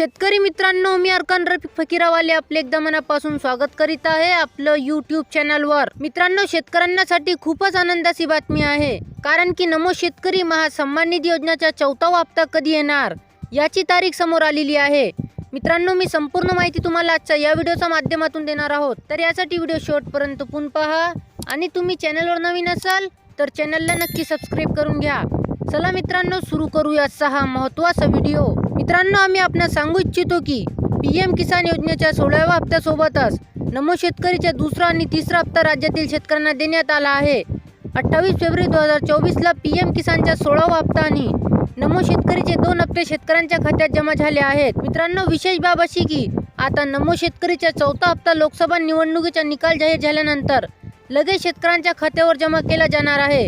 शेतकरी मित्रांनो मी अर्कान रफिक फकीरावाले आपले एकदा मनापासून स्वागत करीत आहे आपलं यूट्यूब चॅनलवर मित्रांनो शेतकऱ्यांसाठी खूपच आनंदाची बातमी आहे कारण की नमो शेतकरी महासन्मान निधी योजनेचा चौथावा हप्ता कधी येणार याची तारीख समोर आलेली आहे. मित्रांनो मी संपूर्ण माहिती तुम्हाला आजच्या या व्हिडिओच्या माध्यमातून देणार आहोत. तर यासाठी व्हिडिओ शेवटपर्यंत पुन पहा आणि तुम्ही चॅनलवर नवीन असाल तर चॅनलला नक्की सबस्क्राईब करून घ्या. चला मित्रांनो सुरू करूया सहा महत्त्वाचा व्हिडिओ. मित्रांनो आम्ही आपणास सांगू इच्छितो की पी एम किसान योजनेच्या सोळाव्या हप्त्यासोबतच नमो शेतकरीच्या दुसरा आणि तिसरा हप्ता राज्यातील शेतकऱ्यांना देण्यात आला आहे. अठ्ठावीस फेब्रुवारी दोन हजार चोवीसला पी एम किसानच्या सोळावा हप्ता आणि नमो शेतकरीचे दोन हप्ते शेतकऱ्यांच्या खात्यात जमा झाले आहेत. मित्रांनो विशेष बाब अशी की आता नमो शेतकरीचा चौथा हप्ता लोकसभा निवडणुकीचा निकाल जाहीर झाल्यानंतर लगेच शेतकऱ्यांच्या खात्यावर जमा केला जाणार आहे.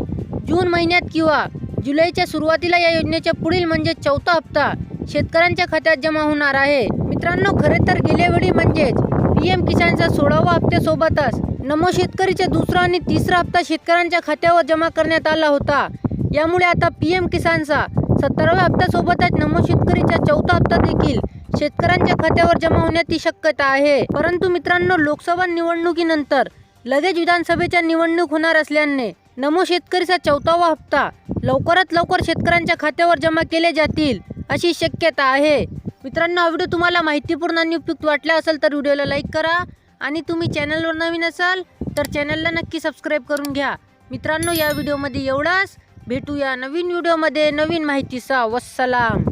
जून महिन्यात किंवा जुलैच्या सुरुवातीला या योजनेच्या पुढील म्हणजे चौथा हप्ता शेतकऱ्यांच्या खात्यात जमा होणार आहे. मित्रांनो खरे तर गेल्यावेळी म्हणजेच पी एम किसानचा सोळावा हप्त्यासोबतच नमो शेतकरीचा दुसरा आणि तिसरा हप्ता शेतकऱ्यांच्या खात्यावर जमा करण्यात आला होता. यामुळे आता पी एम किसानचा सत्तराव्या हप्त्यासोबतच नमो शेतकरीचा चौथा हप्ता देखील शेतकऱ्यांच्या खात्यावर जमा होण्याची शक्यता आहे. परंतु मित्रांनो लोकसभा निवडणुकीनंतर लगेच विधानसभेच्या निवडणूक होणार असल्याने नमो शेतकरीचा चौथावा हप्ता. लवकरात लवकर शेतकऱ्यांच्या खात्यावर जमा केले जातील अशी शक्यता आहे. मित्रांनो हा व्हिडिओ तुम्हाला माहितीपूर्ण आणि उपयुक्त वाटला असेल तर व्हिडिओला लाईक करा आणि तुम्ही चॅनलवर नवीन असाल तर चॅनलला नक्की सबस्क्राईब करून घ्या. मित्रांनो या व्हिडिओमध्ये एवढाच. भेटूया नवीन व्हिडिओमध्ये. नवीन माहितीचा वस्सलाम.